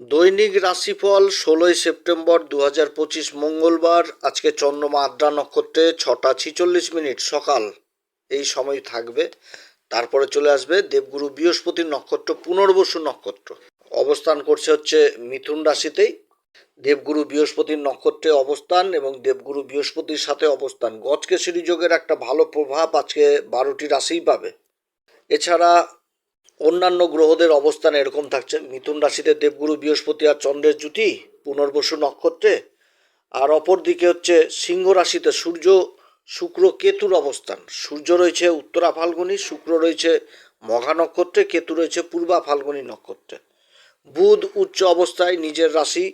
দৈনিক রাশিফল ষোলোই সেপ্টেম্বর দু হাজার পঁচিশ মঙ্গলবার, আজকে চন্দ্রমা আদ্রা নক্ষত্রে ছটা ছিচল্লিশ মিনিট সকাল। এই সময় থাকবে। তারপরে চলে আসবে দেবগুরু বৃহস্পতির নক্ষত্র, পুনর্বসু নক্ষত্র। অবস্থান করছে হচ্ছে মিথুন রাশিতেই। দেবগুরু বৃহস্পতির নক্ষত্রে অবস্থান এবং দেবগুরু বৃহস্পতির সাথে অবস্থান। গজকেশরী যোগের একটা ভালো প্রভাব আজকে বারোটি রাশিই পাবে। এছাড়া অন্যান্য গ্রহদের অবস্থান এরকম থাকছে। মিথুন রাশিতে দেবগুরু, বৃহস্পতি আর চন্দ্রের জুটি পুনর্বসু নক্ষত্রে। আর অপর দিকে হচ্ছে সিংহ রাশিতে সূর্য, শুক্র, কেতুর অবস্থান। সূর্য রয়েছে উত্তরা ফাল্গুনি, শুক্র রয়েছে মঘা নক্ষত্রে, কেতু রয়েছে পূর্বা ফাল্গুনি নক্ষত্রে। বুধ উচ্চ অবস্থায় নিজের রাশি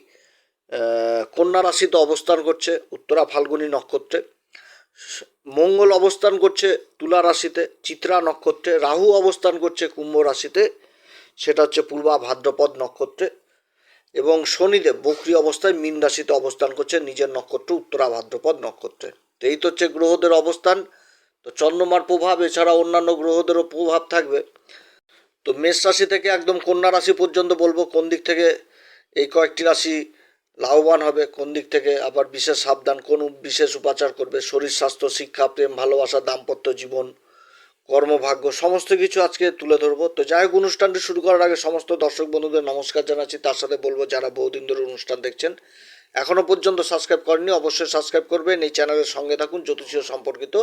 কন্যা রাশিতে অবস্থান করছে উত্তরা ফাল্গুনি নক্ষত্রে। মঙ্গল অবস্থান করছে তুলা রাশিতে, চিত্রা নক্ষত্রে, রাহু অবস্থান করছে কুম্ভ রাশিতে, সেটা হচ্ছে পূর্বা ভাদ্রপদ নক্ষত্রে এবং শনিদেব বকরি অবস্থায় মীন রাশিতে অবস্থান করছে, নিজের নক্ষত্র উত্তরা ভাদ্রপদ নক্ষত্রে। তো এই তো হচ্ছে গ্রহদের অবস্থান। তো চন্দ্রমার প্রভাব এছাড়া অন্যান্য গ্রহদেরও প্রভাব থাকবে। তো মেষ রাশি থেকে একদম কন্যা রাশি পর্যন্ত বলব, কোন দিক থেকে এই কয়েকটি রাশি লাভবান হবে, কোন দিক থেকে আবার বিশেষ সাবধান, কোন বিশেষ উপাচার করবে, শরীর, স্বাস্থ্য, শিক্ষা, প্রেম, ভালোবাসা, দাম্পত্য জীবন, কর্মভাগ্য, সমস্ত কিছু আজকে তুলে ধরবো। তো যাই হোক, অনুষ্ঠানটি শুরু করার আগে সমস্ত দর্শক বন্ধুদের নমস্কার জানাচ্ছি। তার সাথে বলব, যারা বহুদিন ধরে অনুষ্ঠান দেখছেন এখনও পর্যন্ত সাবস্ক্রাইব করেনি অবশ্যই সাবস্ক্রাইব করবেন। এই চ্যানেলের সঙ্গে থাকুন, জ্যোতিষীয় সম্পর্কিত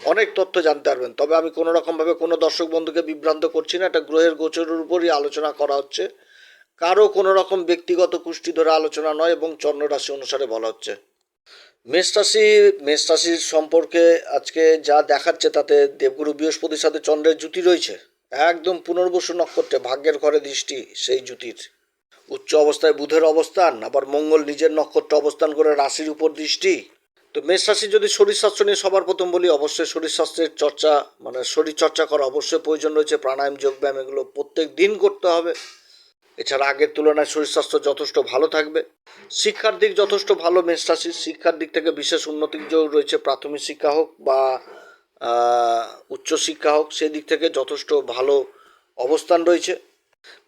অনেক তথ্য জানতে পারবেন। তবে আমি কোনো রকমভাবে কোনো দর্শক বন্ধুকে বিভ্রান্ত করছি না, এটা গ্রহের গোচরের উপরই আলোচনা করা হচ্ছে। কারও কোনো রকম ব্যক্তিগত কুষ্টি ধরে আলোচনা নয় এবং চন্দ্র রাশি অনুসারে বলা হচ্ছে। মেষ রাশি, মেষ রাশির সম্পর্কে আজকে যা দেখাচ্ছে তাতে দেবগুরু বৃহস্পতির সাথে চন্দ্রের জুতি রয়েছে। একদম পুনর্বসু নক্ষত্রে ভাগ্যের ঘরে দৃষ্টি সেই জুতির। উচ্চ অবস্থায় বুধের অবস্থান, আবার মঙ্গল নিজের নক্ষত্রে অবস্থান করে রাশির উপর দৃষ্টি। তো মেষ রাশি যদি শরীর স্বাস্থ্য নিয়ে সবার প্রথম বলি, অবশ্যই শরীর স্বাস্থ্যের চর্চা মানে শরীর চর্চা করা অবশ্যই প্রয়োজন রয়েছে। প্রাণায়াম, যোগব্যায়াম এগুলো প্রত্যেক দিন করতে হবে। এছাড়া আগের তুলনায় শরীর স্বাস্থ্য যথেষ্ট ভালো থাকবে। শিক্ষার দিক যথেষ্ট ভালো, মেষ শিক্ষার দিক থেকে বিশেষ উন্নতির যোগ রয়েছে প্রাথমিক শিক্ষা হোক বা উচ্চশিক্ষা হোক সেই দিক থেকে যথেষ্ট ভালো অবস্থান রয়েছে।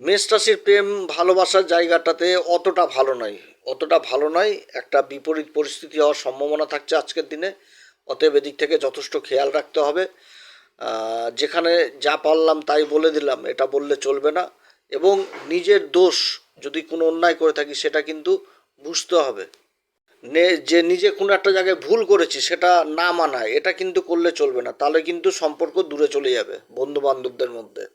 মেষ প্রেম ভালোবাসার জায়গাটাতে অতটা ভালো নয়, অতটা ভালো নয়, একটা বিপরীত পরিস্থিতি হওয়ার সম্ভাবনা থাকছে আজকের দিনে। অতএব এদিক থেকে যথেষ্ট খেয়াল রাখতে হবে। যেখানে যা পারলাম তাই বলে দিলাম, এটা বললে চলবে না। এবং নিজের দোষ যদি কোনো অন্যায় করে থাকি, সেটা কিন্তু বুঝতে হবে। যে নিজে কোনো একটা জায়গায় ভুল করেছি, সেটা না মানায়, এটা কিন্তু করলে চলবে না, তাহলে কিন্তু সম্পর্ক দূরে চলে যাবে বন্ধু বান্ধবদের মধ্যে।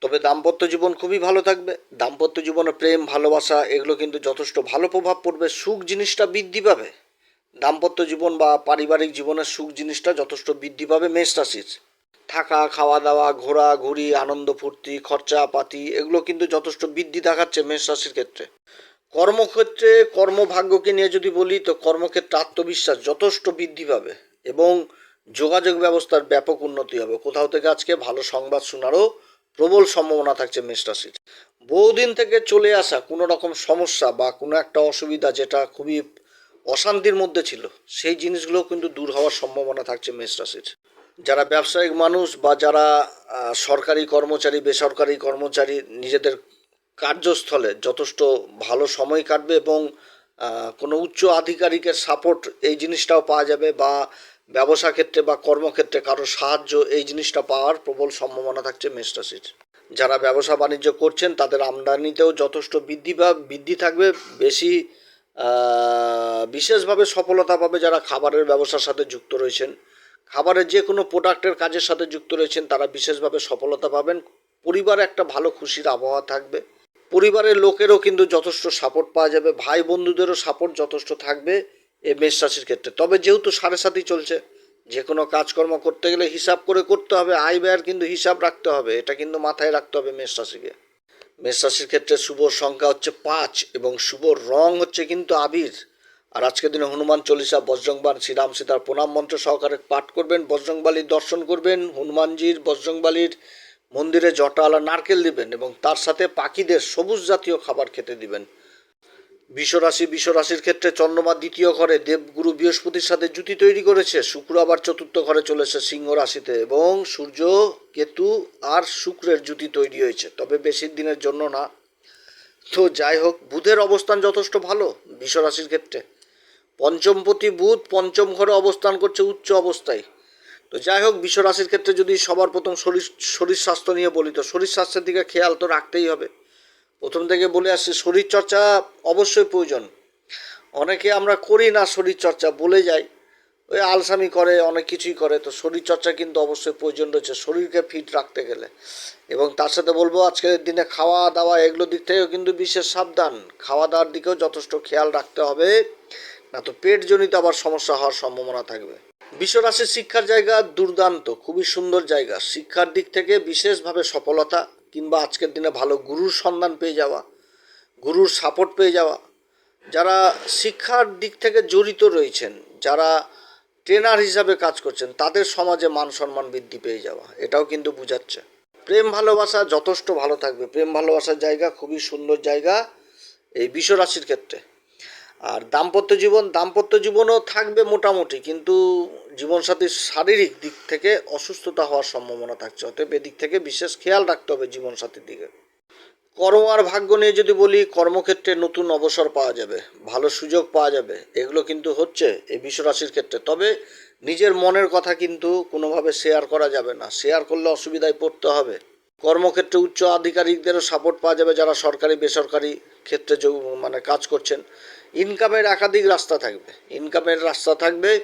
তবে দাম্পত্য জীবন খুবই ভালো থাকবে, দাম্পত্য জীবনে প্রেম, ভালোবাসা, এগুলো কিন্তু যথেষ্ট ভালো প্রভাব পড়বে, সুখ জিনিসটা বৃদ্ধি পাবে। দাম্পত্য জীবন বা পারিবারিক জীবনের সুখ জিনিসটা যথেষ্ট বৃদ্ধি পাবে মেষ রাশির। থাকা খাওয়া দাওয়া ঘোরা ঘুরি আনন্দ ফুর্তি খরচা পাতি এগুলো কিন্তু যথেষ্ট বৃদ্ধি দেখাচ্ছে মেষ রাশির ক্ষেত্রে। কর্মক্ষেত্রে কর্মভাগ্যকে নিয়ে যদি বলি, তো কর্মক্ষেত্রে আত্মবিশ্বাস যথেষ্ট বৃদ্ধি পাবে এবং যোগাযোগ ব্যবস্থার ব্যাপক উন্নতি হবে। কোথাও থেকে আজকে ভালো সংবাদ শোনারও প্রবল সম্ভাবনা থাকছে মেষ রাশির। বহুদিন থেকে চলে আসা কোনো রকম সমস্যা বা কোনো একটা অসুবিধা যেটা খুবই অশান্তির মধ্যে ছিল, সেই জিনিসগুলো কিন্তু দূর হওয়ার সম্ভাবনা থাকছে মেষ রাশির। যারা ব্যবসায়িক মানুষ বা যারা সরকারি কর্মচারী, বেসরকারি কর্মচারী নিজেদের কার্যস্থলে যথেষ্ট ভালো সময় কাটবে এবং কোনো উচ্চ আধিকারিকের সাপোর্ট এই জিনিসটাও পাওয়া যাবে বা ব্যবসা ক্ষেত্রে বা কর্মক্ষেত্রে কারও সাহায্য এই জিনিসটা পাওয়ার প্রবল সম্ভাবনা থাকছে রাশির। যারা ব্যবসা বাণিজ্য করছেন তাদের আমদানিতেও যথেষ্ট বৃদ্ধি বা, বৃদ্ধি থাকবে। বেশি বিশেষভাবে সফলতা পাবে যারা খাবারের ব্যবসার সাথে যুক্ত রয়েছেন। খাবারের যে কোনো প্রোডাক্টের কাজের সাথে যুক্ত রয়েছেন, তারা বিশেষভাবে সফলতা পাবেন। পরিবারে একটা ভালো খুশির আবহাওয়া থাকবে। পরিবারের লোকেরও কিন্তু যথেষ্ট সাপোর্ট পাওয়া যাবে। ভাই বন্ধুদেরও সাপোর্ট যথেষ্ট থাকবে এই মেষ রাশির ক্ষেত্রে। তবে যেহেতু সাড়ে সাতই চলছে, যে কোনো কাজকর্ম করতে গেলে হিসাব করে করতে হবে। আয় ব্যয়ের কিন্তু হিসাব রাখতে হবে। এটা কিন্তু মাথায় রাখতে হবে মেষ রাশিকে। মেষ রাশির ক্ষেত্রে শুভ সংখ্যা হচ্ছে পাঁচ এবং শুভ রং হচ্ছে কিন্তু আবির। আর আজকের দিনে হনুমান চল্লিশা বজরংবান শ্রীরাম সীতার প্রণাম মন্ত্র সহকারে পাঠ করবেন, বজরংবালির দর্শন করবেন, হনুমানজির বজরংবালির মন্দিরে জটালা নারকেল দিবেন এবং তার সাথে পাখিদের সবুজ জাতীয় খাবার খেতে দিবেন। বিশ্বরাশি, বিশ্বরাশির ক্ষেত্রে চন্দ্রমা দ্বিতীয় ঘরে দেবগুরু বৃহস্পতির সাথে জুতি তৈরি করেছে শুক্র আবার চতুর্থ ঘরে চলেছে সিংহ রাশিতে এবং সূর্য, কেতু আর শুক্রের জুতি তৈরি হয়েছে, তবে বেশি দিনের জন্য না। তো যাই হোক, বুধের অবস্থান যথেষ্ট ভালো বিশ্বরাশির ক্ষেত্রে। পঞ্চমপতি বুধ পঞ্চম ঘরে অবস্থান করছে উচ্চ অবস্থায়। তো যাই হোক, বিশ্বরাশির ক্ষেত্রে যদি সবার প্রথম শরীর শরীর স্বাস্থ্য নিয়ে বলি, তো শরীর স্বাস্থ্যের দিকে খেয়াল তো রাখতেই হবে। প্রথম থেকে বলে আসছি, শরীর চর্চা অবশ্যই প্রয়োজন। অনেকে আমরা করি না শরীর চর্চা, বলে যাই। ওই আলসামি করে, অনেক কিছুই করে, তো শরীর চর্চা কিন্তু অবশ্যই প্রয়োজন রয়েছে শরীরকে ফিট রাখতে গেলে। এবং তার সাথে বলব, আজকের দিনে খাওয়া দাওয়া এগুলো দিক থেকেও কিন্তু বিশেষ সাবধান। খাওয়া দাওয়ার দিকেও যথেষ্ট খেয়াল রাখতে হবে। না তো পেটজনিত আবার সমস্যা হওয়ার সম্ভাবনা থাকবে। বিশ্বরাশির শিক্ষার জায়গা দুর্দান্ত, খুবই সুন্দর জায়গা। শিক্ষার দিক থেকে বিশেষভাবে সফলতা, কিংবা আজকের দিনে ভালো গুরুর সন্ধান পেয়ে যাওয়া, গুরুর সাপোর্ট পেয়ে যাওয়া। যারা শিক্ষার দিক থেকে জড়িত রয়েছেন, যারা ট্রেনার হিসাবে কাজ করছেন, তাদের সমাজে মান সম্মান বৃদ্ধি পেয়ে যাওয়া, এটাও কিন্তু বোঝাচ্ছে। প্রেম ভালোবাসা যথেষ্ট ভালো থাকবে। প্রেম ভালোবাসার জায়গা খুবই সুন্দর জায়গা এই বিশ্বরাশির ক্ষেত্রে। আর দাম্পত্য জীবন, দাম্পত্য জীবনও থাকবে মোটামুটি, কিন্তু জীবনসাথীর শারীরিক দিক থেকে অসুস্থতা হওয়ার সম্ভাবনা থাকছে। অতএব এদিক থেকে বিশেষ খেয়াল রাখতে হবে জীবনসাথীর দিকে। কর্ম আর ভাগ্য নিয়ে যদি বলি, কর্মক্ষেত্রে নতুন অবসর পাওয়া যাবে, ভালো সুযোগ পাওয়া যাবে, এগুলো কিন্তু হচ্ছে এই বিশ্বরাশির ক্ষেত্রে। তবে নিজের মনের কথা কিন্তু কোনোভাবে শেয়ার করা যাবে না। শেয়ার করলে অসুবিধায় পড়তে হবে। কর্মক্ষেত্রে উচ্চ আধিকারিকদেরও সাপোর্ট পাওয়া যাবে যারা সরকারি, বেসরকারি ক্ষেত্রে মানে কাজ করছেন। ইনকামের একাধিক রাস্তা থাকবে। ইনকামের রাস্তা থাকবে,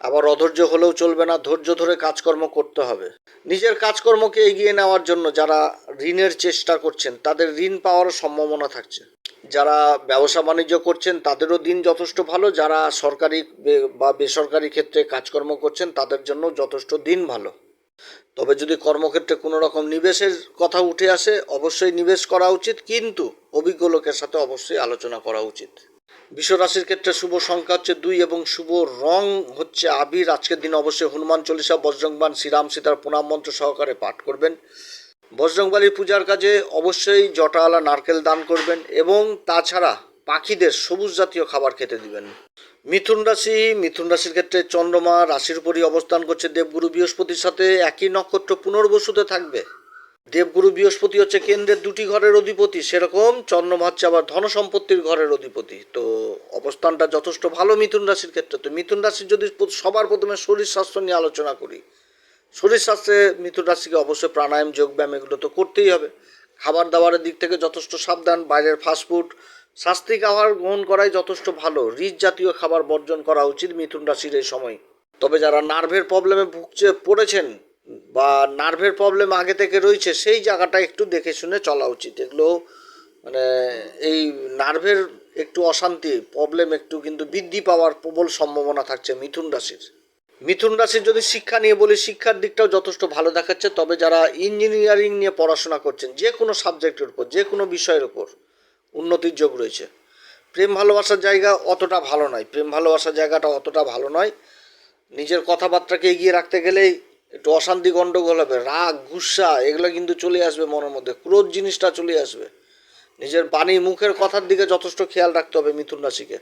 আবার অধৈর্য হলেও চলবে না, ধৈর্য ধরে কাজকর্ম করতে হবে। নিজের কাজকর্মকে এগিয়ে নেওয়ার জন্য যারা ঋণের চেষ্টা করছেন, তাদের ঋণ পাওয়ারও সম্ভাবনা থাকছে। যারা ব্যবসা বাণিজ্য করছেন, তাদেরও দিন যথেষ্ট ভালো। যারা সরকারি বা বেসরকারি ক্ষেত্রে কাজকর্ম করছেন, তাদের জন্য যথেষ্ট দিন ভালো। তবে যদি কর্মক্ষেত্রে কোনো রকম নিবেশের কথা উঠে আসে, অবশ্যই নিবেশ করা উচিত, কিন্তু অভিজ্ঞ লোকের সাথে অবশ্যই আলোচনা করা উচিত। বিশ্বরাশির ক্ষেত্রে শুভ সংখ্যা হচ্ছে দুই এবং শুভ রং হচ্ছে আবির। আজকের দিন অবশ্যই হনুমান চল্লিশা বজ্রংবান শ্রীরাম সীতার প্রণাম মন্ত্র সহকারে পাঠ করবেন। বজরংবালির পূজার কাজে অবশ্যই জটাওয়ালা নারকেল দান করবেন এবং তাছাড়া পাখিদের সবুজ জাতীয় খাবার খেতে দিবেন। মিথুন রাশি, মিথুন রাশির ক্ষেত্রে চন্দ্রমা রাশির উপরই অবস্থান করছে দেবগুরু। বৃহস্পতির সাথে একই নক্ষত্র পুনর্বসুতে থাকবে। দেবগুরু বৃহস্পতি হচ্ছে কেন্দ্রের দুটি ঘরের অধিপতি, সেরকম চন্দ্রমা হচ্ছে আবার ধন সম্পত্তির ঘরের অধিপতি। তো অবস্থানটা যথেষ্ট ভালো মিথুন রাশির ক্ষেত্রে। তো মিথুন রাশির যদি সবার প্রথমে শরীর স্বাস্থ্য নিয়ে আলোচনা করি, শরীর স্বাস্থ্যে মিথুন রাশিকে অবশ্যই প্রাণায়াম যোগব্যায়াম এগুলো তো করতেই হবে। খাবার দাবারের দিক থেকে যথেষ্ট সাবধান, বাইরের ফাস্টফুড শাস্ত্রিক আহার গ্রহণ করাই যথেষ্ট ভালো। রিচ জাতীয় খাবার বর্জন করা উচিত মিথুন রাশির এই সময়। তবে যারা নার্ভের প্রবলেমে ভুগছে, পড়েছেন বা নার্ভের প্রবলেম আগে থেকে রয়েছে, সেই জায়গাটা একটু দেখে শুনে চলা উচিত। এগুলো মানে এই নার্ভের একটু অশান্তি প্রবলেম একটু কিন্তু বৃদ্ধি পাওয়ার প্রবল সম্ভাবনা থাকছে মিথুন রাশির। মিথুন রাশির যদি শিক্ষা নিয়ে বলি, শিক্ষার দিকটাও যথেষ্ট ভালো দেখাচ্ছে। তবে যারা ইঞ্জিনিয়ারিং নিয়ে পড়াশোনা করছেন, যে কোনো সাবজেক্টের উপর, যে কোনো বিষয়ের উপর উন্নতির যোগ রয়েছে। প্রেম ভালোবাসার জায়গা অতটা ভালো নয়। প্রেম ভালোবাসার জায়গাটা অতটা ভালো নয়। নিজের কথাবার্তাকে এগিয়ে রাখতে গেলেই একটু অশান্তি গণ্ডগোল হবে, রাগ, গুসা, এগুলো কিন্তু চলে আসবে মনের মধ্যে, ক্রোধ জিনিসটা চলে আসবে। নিজের বাণী, মুখের কথার দিকে যথেষ্ট খেয়াল রাখতে হবে মিথুন রাশিকে।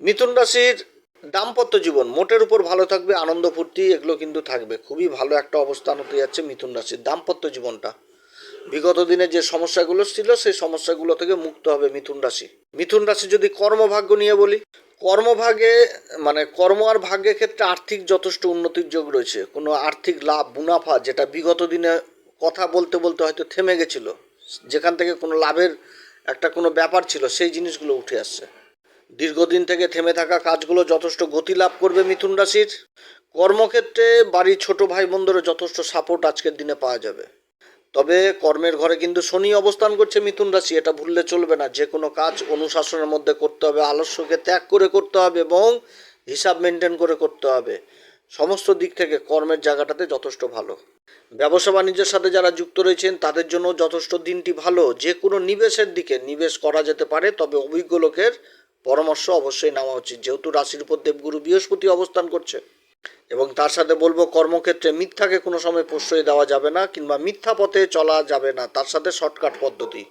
মিথুন রাশির দাম্পত্য জীবন, মোটের উপর ভালো থাকবে, আনন্দ, ফুর্তি, এগুলো কিন্তু থাকবে। খুবই ভালো একটা অবস্থান হতে যাচ্ছে মিথুন রাশির দাম্পত্য জীবনটা। বিগত দিনে যে সমস্যাগুলো ছিল, সেই সমস্যাগুলো থেকে মুক্ত হবে মিথুন রাশি। মিথুন রাশি যদি কর্মভাগ্য নিয়ে বলি কর্মভাগে মানে কর্ম আর ভাগ্যের ক্ষেত্রে আর্থিক যথেষ্ট উন্নতির যোগ রয়েছে। কোনো আর্থিক লাভ, মুনাফা যেটা বিগত দিনে কথা বলতে বলতে হয়তো থেমে গেছিল, যেখান থেকে কোনো লাভের একটা কোনো ব্যাপার ছিল, সেই জিনিসগুলো উঠে আসছে। দীর্ঘদিন থেকে থেমে থাকা কাজগুলো যথেষ্ট গতি লাভ করবে মিথুন রাশির। কর্মক্ষেত্রে বাড়ির ছোট ভাই বোনদেরও যথেষ্ট সাপোর্ট আজকের দিনে পাওয়া যাবে। তবে কর্মের ঘরে কিন্তু শনি অবস্থান করছে মিথুন রাশি, এটা ভুললে চলবে না। যে কোনো কাজ অনুশাসনের মধ্যে করতে হবে, আলস্যকে ত্যাগ করে করতে হবে এবং হিসাব মেনটেন করে করতে হবে। সমস্ত দিক থেকে কর্মের জায়গাটাতে যথেষ্ট ভালো। ব্যবসা বাণিজ্যের সাথে যারা যুক্ত রয়েছেন, তাদের জন্য যথেষ্ট দিনটি ভালো। যে কোনো নিবেশের দিকে নিবেশ করা যেতে পারে, তবে অভিজ্ঞ লোকের পরামর্শ অবশ্যই নেওয়া উচিত। যেহেতু রাশির উপর দেবগুরু বৃহস্পতি অবস্থান করছে। এবং তার সাথে বলব, কর্মক্ষেত্রে মিথ্যাকে কোনো সময় প্রশ্রয় দেওয়া যাবে না কিংবা মিথ্যা পথে চলা যাবে না, তার সাথে শর্টকাট পদ্ধতি।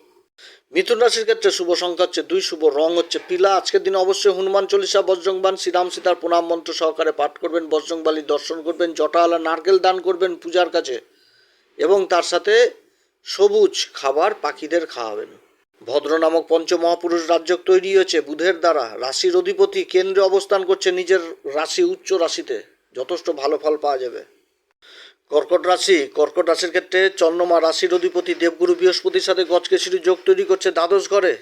মিথুন রাশির ক্ষেত্রে শুভ সংখ্যা হচ্ছে দুই, শুভ রং হচ্ছে পিলা। আজকের দিনে অবশ্যই হনুমান চল্লিশা, বজ্রংবান, শ্রীরাম সীতার প্রণাম মন্ত্র সহকারে পাঠ করবেন বজ্রংবালির দর্শন করবেন জটাওয়ালা নারকেল দান করবেন পূজার কাছে এবং তার সাথে সবুজ খাবার পাখিদের খাওয়াবেন। ভদ্র নামক পঞ্চমহাপুরুষ রাজ্য তৈরি হয়েছে বুধের দ্বারা। রাশির অধিপতি কেন্দ্রে অবস্থান করছে নিজের রাশি, উচ্চ রাশিতে। যথেষ্ট ভালো ফল পাওয়া যাবে। কর্কট রাশি, কর্কট রাশির ক্ষেত্রে চন্দ্রমা রাশির অধিপতি দেবগুরু বৃহস্পতির সাথে গজকেশরী যোগ তৈরি করছে দ্বাদশ ঘরে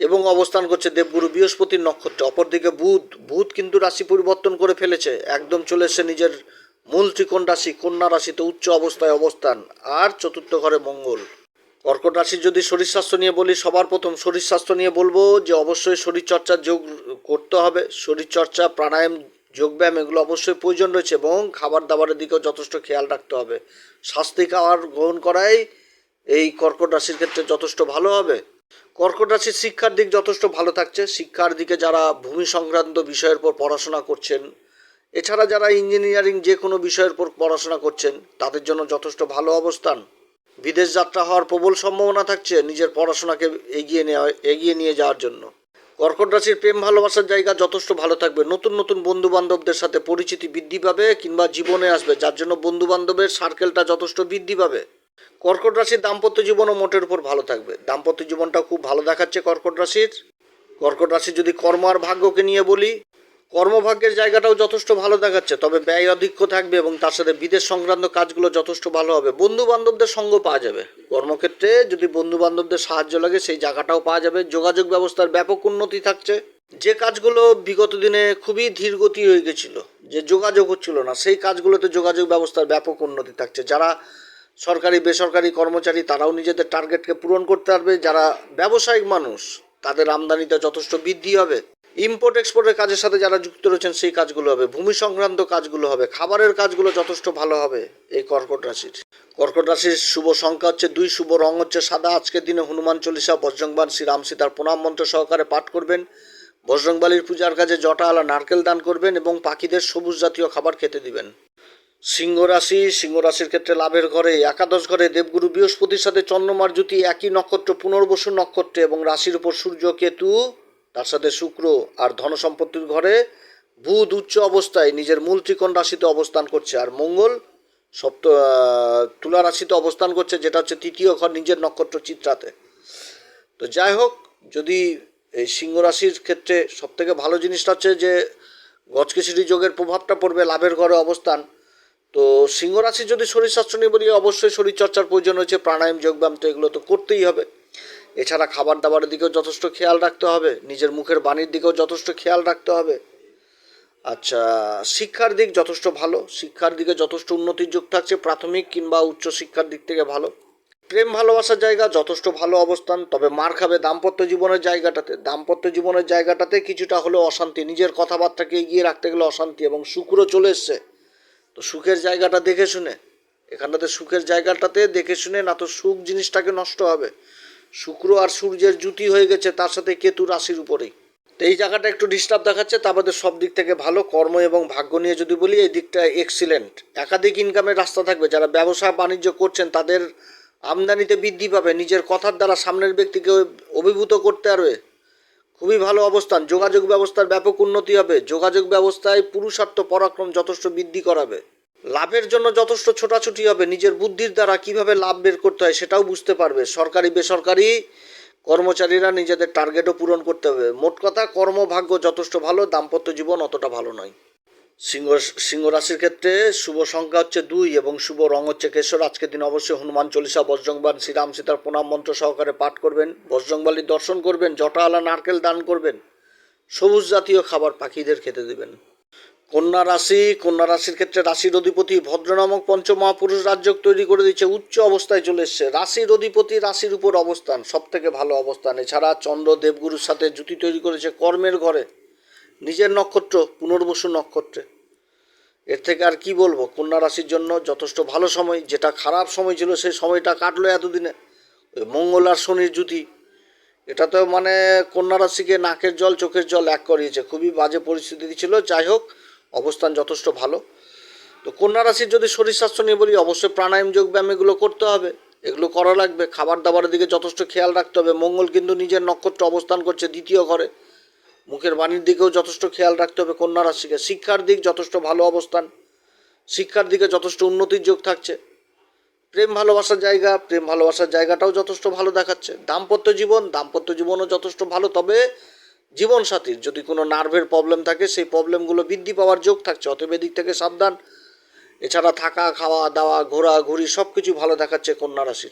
এবং অবস্থান করছে দেবগুরু বৃহস্পতির নক্ষত্রে। অপরদিকে বুধ বুধ কিন্তু রাশি পরিবর্তন করে ফেলেছে, একদম চলে এসেছে নিজের মূল ত্রিকোণ রাশি, কন্যা রাশিতে উচ্চ অবস্থায় অবস্থান, আর চতুর্থ ঘরে মঙ্গল। কর্কট রাশির যদি শরীর স্বাস্থ্য নিয়ে বলি, সবার প্রথম শরীর স্বাস্থ্য নিয়ে বলব যে, অবশ্যই শরীরচর্চার যোগ করতে হবে। শরীরচর্চা, প্রাণায়াম যোগব্যায়াম এগুলো অবশ্যই প্রয়োজন রয়েছে এবং খাবার দাবারের দিকেও যথেষ্ট খেয়াল রাখতে হবে। স্বাস্থ্যিক আহার গ্রহণ করাই এই কর্কট রাশির ক্ষেত্রে যথেষ্ট ভালো হবে। কর্কট রাশির শিক্ষার দিক যথেষ্ট ভালো থাকছে। শিক্ষার দিকে যারা ভূমি সংক্রান্ত বিষয়ের উপর পড়াশোনা করছেন, এছাড়া যারা ইঞ্জিনিয়ারিং যে কোনো বিষয়ের উপর পড়াশোনা করছেন, তাদের জন্য যথেষ্ট ভালো অবস্থান। বিদেশ যাত্রা হওয়ার প্রবল সম্ভাবনা থাকছে নিজের পড়াশোনাকে এগিয়ে নেওয়া, এগিয়ে নিয়ে যাওয়ার জন্য। কর্কট রাশির প্রেম, ভালোবাসার জায়গা যথেষ্ট ভালো থাকবে। নতুন নতুন বন্ধু বান্ধবদের সাথে পরিচিতি বৃদ্ধি পাবে কিংবা জীবনে আসবে। যার জন্য বন্ধু বান্ধবের সার্কেলটা যথেষ্ট বৃদ্ধি পাবে। কর্কট রাশির দাম্পত্য জীবনও মোটের উপর ভালো থাকবে। দাম্পত্য জীবনটা খুব ভালো দেখাচ্ছে কর্কট রাশির। কর্কট রাশি যদি কর্ম আর ভাগ্যকে নিয়ে বলি কর্মভাগ্যের জায়গাটাও যথেষ্ট ভালো দেখাচ্ছে, তবে ব্যয় অধিক্য থাকবে এবং তার সাথে বিদেশ সংক্রান্ত কাজগুলো যথেষ্ট ভালো হবে। বন্ধু বান্ধবদের সঙ্গ পাওয়া যাবে। কর্মক্ষেত্রে যদি বন্ধু বান্ধবদের সাহায্য লাগে, সেই জায়গাটাও পাওয়া যাবে। যোগাযোগ ব্যবস্থার ব্যাপক উন্নতি থাকছে। যে কাজগুলো বিগত দিনে খুবই ধীরগতি হয়ে গেছিল, যে যোগাযোগ হচ্ছিল না, সেই কাজগুলোতে যোগাযোগ ব্যবস্থার ব্যাপক উন্নতি থাকছে। যারা সরকারি, বেসরকারি কর্মচারী, তারাও নিজেদের টার্গেটকে পূরণ করতে পারবে। যারা ব্যবসায়িক মানুষ, তাদের আমদানিতে যথেষ্ট বৃদ্ধি হবে। ইম্পোর্ট এক্সপোর্টের কাজের সাথে যারা যুক্ত রয়েছেন, সেই কাজগুলো হবে। ভূমি সংক্রান্ত কাজগুলো হবে। খাবারের কাজগুলো যথেষ্ট ভালো হবে এই কর্কট রাশির। কর্কট রাশির শুভ সংখ্যা হচ্ছে দুই, শুভ রং হচ্ছে সাদা। আজকের দিনে হনুমান চল্লিশা বজ্রংবান শ্রীরাম সীতার প্রণাম মন্ত্র সহকারে পাঠ করবেন। বজরংবালির পূজার কাজে জটা, আলা, নারকেল দান করবেন এবং পাখিদের সবুজ জাতীয় খাবার খেতে দিবেন। সিংহ রাশি, সিংহ রাশির ক্ষেত্রে লাভের ঘরে একাদশ ঘরে দেবগুরু বৃহস্পতির সাথে চন্দ্রমার জ্যোতি একই নক্ষত্র, পুনর্বসু নক্ষত্রে এবং রাশির উপর সূর্য, কেতু তার সাথে শুক্র আর ধনসম্পত্তির ঘরে, বুধ উচ্চ অবস্থায় নিজের মূল ত্রিকোণ রাশিতে অবস্থান করছে আর মঙ্গল সপ্ত তুলা রাশিতে অবস্থান করছে, যেটা হচ্ছে তৃতীয় ঘর নিজের নক্ষত্র চিত্রাতে। তো যাই হোক, যদি এই সিংহ রাশির ক্ষেত্রে সবথেকে ভালো জিনিসটা হচ্ছে যে গজকেশরী যোগের প্রভাবটা পড়বে লাভের ঘরে অবস্থান। তো সিংহ রাশির যদি শরীর স্বাস্থ্য নিয়ে বলি, অবশ্যই শরীরচর্চার প্রয়োজন হচ্ছে প্রাণায়াম, যোগব্যায়াম তো এগুলো তো করতেই হবে। এছাড়া খাবার দাবারের দিকেও যথেষ্ট খেয়াল রাখতে হবে, নিজের মুখের বাণীর দিকেও যথেষ্ট খেয়াল রাখতে হবে। আচ্ছা শিক্ষার দিক যথেষ্ট ভালো, শিক্ষার দিকে যথেষ্ট উন্নতির যোগ থাকছে, প্রাথমিক কিংবা উচ্চ শিক্ষার দিক থেকে ভালো। প্রেম, ভালোবাসার জায়গা, যথেষ্ট ভালো অবস্থান, তবে মার খাবে দাম্পত্য জীবনের জায়গাটাতে। দাম্পত্য জীবনের জায়গাটাতে কিছুটা হলেও অশান্তি, নিজের কথাবার্তাকে এগিয়ে রাখতে গেলে অশান্তি এবং শুক্রও চলে এসছে। তো সুখের জায়গাটা দেখে শুনে, এখানটাতে সুখের জায়গাটাতে দেখে শুনে না তো সুখ জিনিসটাকে নষ্ট হবে। শুক্র আর সূর্যের জুতি হয়ে গেছে, তার সাথে কেতু রাশির উপরেই। তো এই জায়গাটা একটু ডিস্টার্ব দেখাচ্ছে, তা আমাদের সব দিক থেকে ভালো। কর্ম এবং ভাগ্য নিয়ে যদি বলি, এই দিকটা এক্সিলেন্ট একাধিক ইনকামের রাস্তা থাকবে, যারা ব্যবসা বাণিজ্য করছেন, তাদের আমদানিতে বৃদ্ধি পাবে। নিজের কথার দ্বারা সামনের ব্যক্তিকে অভিভূত করতে পারবে খুবই ভালো অবস্থান। যোগাযোগ ব্যবস্থার ব্যাপক উন্নতি হবে। যোগাযোগ ব্যবস্থায় পুরুষার্থ পরাক্রম যথেষ্ট বৃদ্ধি করাবে। লাভের জন্য যথেষ্ট ছোটাছুটি হবে। নিজের বুদ্ধির দ্বারা কীভাবে লাভ বের করতে হয় সেটাও বুঝতে পারবে। সরকারি, বেসরকারি কর্মচারীরা নিজেদের টার্গেটও পূরণ করতে হবে। মোট কথা, কর্মভাগ্য যথেষ্ট ভালো, দাম্পত্য জীবন অতটা ভালো নয়। সিংহ সিংহ রাশির ক্ষেত্রে শুভ সংখ্যা হচ্ছে দুই এবং শুভ রং হচ্ছে কেশর। আজকের দিন অবশ্যই হনুমান চল্লিশা বজ্রংবান শ্রীরাম সীতার প্রণাম মন্ত্র সহকারে পাঠ করবেন। বজ্রংবালির দর্শন করবেন জটাওয়ালা নারকেল দান করবেন। সবুজ জাতীয় খাবার পাখিদের খেতে দেবেন। কন্যা রাশি, কন্যা রাশির ক্ষেত্রে রাশির অধিপতি ভদ্র নামক পঞ্চমহাপুরুষ রাজ্য তৈরি করে দিচ্ছে উচ্চ অবস্থায় চলে এসছে। রাশির অধিপতি রাশির উপর অবস্থান সব থেকে ভালো অবস্থান। এছাড়া চন্দ্র দেবগুরুর সাথে জুতি তৈরি করেছে কর্মের ঘরে, নিজের নক্ষত্র, পুনর্বসু নক্ষত্রে। এর থেকে আর কি বলব, কন্যা রাশির জন্য যথেষ্ট ভালো সময়, যেটা খারাপ সময় ছিল সেই সময়টা কাটলো এতদিনে। ওই মঙ্গল আর শনির জুতি এটা তো মানে কন্যা রাশিকে নাকের জল, চোখের জল এক করিয়েছে। খুবই বাজে পরিস্থিতি ছিল। যাই হোক অবস্থান যথেষ্ট ভালো। তো কন্যা রাশির যদি শরীর স্বাস্থ্য নিয়ে বলি, অবশ্যই প্রাণায়াম, যোগ ব্যায়াম এগুলো করতে হবে। এগুলো করা লাগবে। খাবার দাবারের দিকে যথেষ্ট খেয়াল রাখতে হবে। মঙ্গল কিন্তু নিজের নক্ষত্র অবস্থান করছে দ্বিতীয় ঘরে। মুখের বাণীর দিকেও যথেষ্ট খেয়াল রাখতে হবে কন্যা রাশিকে। শিক্ষার দিক যথেষ্ট ভালো অবস্থান। শিক্ষার দিকে যথেষ্ট উন্নতির যোগ থাকছে। প্রেম ভালোবাসার জায়গা, প্রেম ভালোবাসার জায়গাটাও যথেষ্ট ভালো দেখাচ্ছে। দাম্পত্য জীবন, দাম্পত্য জীবনও যথেষ্ট ভালো। তবে জীবনসাথীর যদি কোনো নার্ভের প্রবলেম থাকে, সেই প্রবলেমগুলো বৃদ্ধি পাওয়ার যোগ থাকছে অতএব এদিক থেকে সাবধান। এছাড়া থাকা, খাওয়া, দাওয়া, ঘোরা, ঘুরি সব কিছু ভালো দেখাচ্ছে কন্যা রাশির।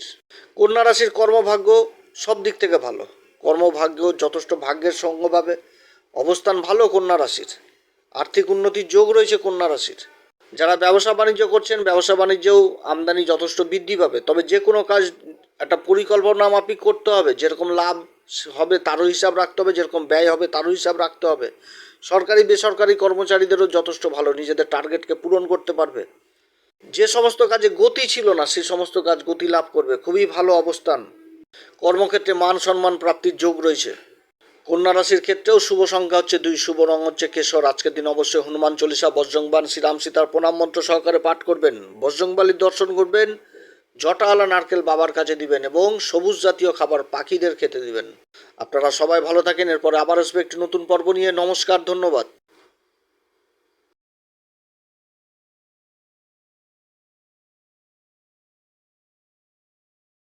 কন্যা রাশির কর্মভাগ্য সব দিক থেকে ভালো। কর্মভাগ্য যথেষ্ট ভাগ্যের সঙ্গ পাবে। অবস্থান ভালো কন্যা রাশির। আর্থিক উন্নতির যোগ রয়েছে কন্যা রাশির। যারা ব্যবসা বাণিজ্য করছেন, ব্যবসা বাণিজ্যেও আমদানি যথেষ্ট বৃদ্ধি পাবে। তবে যে কোনো কাজ একটা পরিকল্পনা মাফিক করতে হবে, যেরকম লাভ হবে তারও হিসাব রাখতে হবে, যেরকম ব্যয় হবে তারও হিসাব রাখতে হবে। সরকারি, বেসরকারি কর্মচারীদেরও যথেষ্ট ভালো, নিজেদের টার্গেটকে পূরণ করতে পারবে। যে সমস্ত কাজে গতি ছিল না, সে সমস্ত কাজ গতি লাভ করবে। খুবই ভালো অবস্থান। কর্মক্ষেত্রে মান সম্মান প্রাপ্তির যোগ রয়েছে। কন্যা রাশির ক্ষেত্রেও শুভ সংখ্যা হচ্ছে দুই, শুভ রং হচ্ছে কেশর। আজকের দিন অবশ্যই হনুমান চল্লিশা বজ্রংবান শ্রীরাম সীতার প্রণাম মন্ত্র সহকারে পাঠ করবেন। বজ্রংবালির দর্শন করবেন জটাওয়ালা নারকেল বাবার কাছে দিবেন এবং সবুজ জাতীয় খাবার পাখিদের খেতে দিবেন। আপনারা সবাই ভালো থাকেন, এরপরে আবার আসবে একটি নতুন পর্ব নিয়ে। নমস্কার, ধন্যবাদ।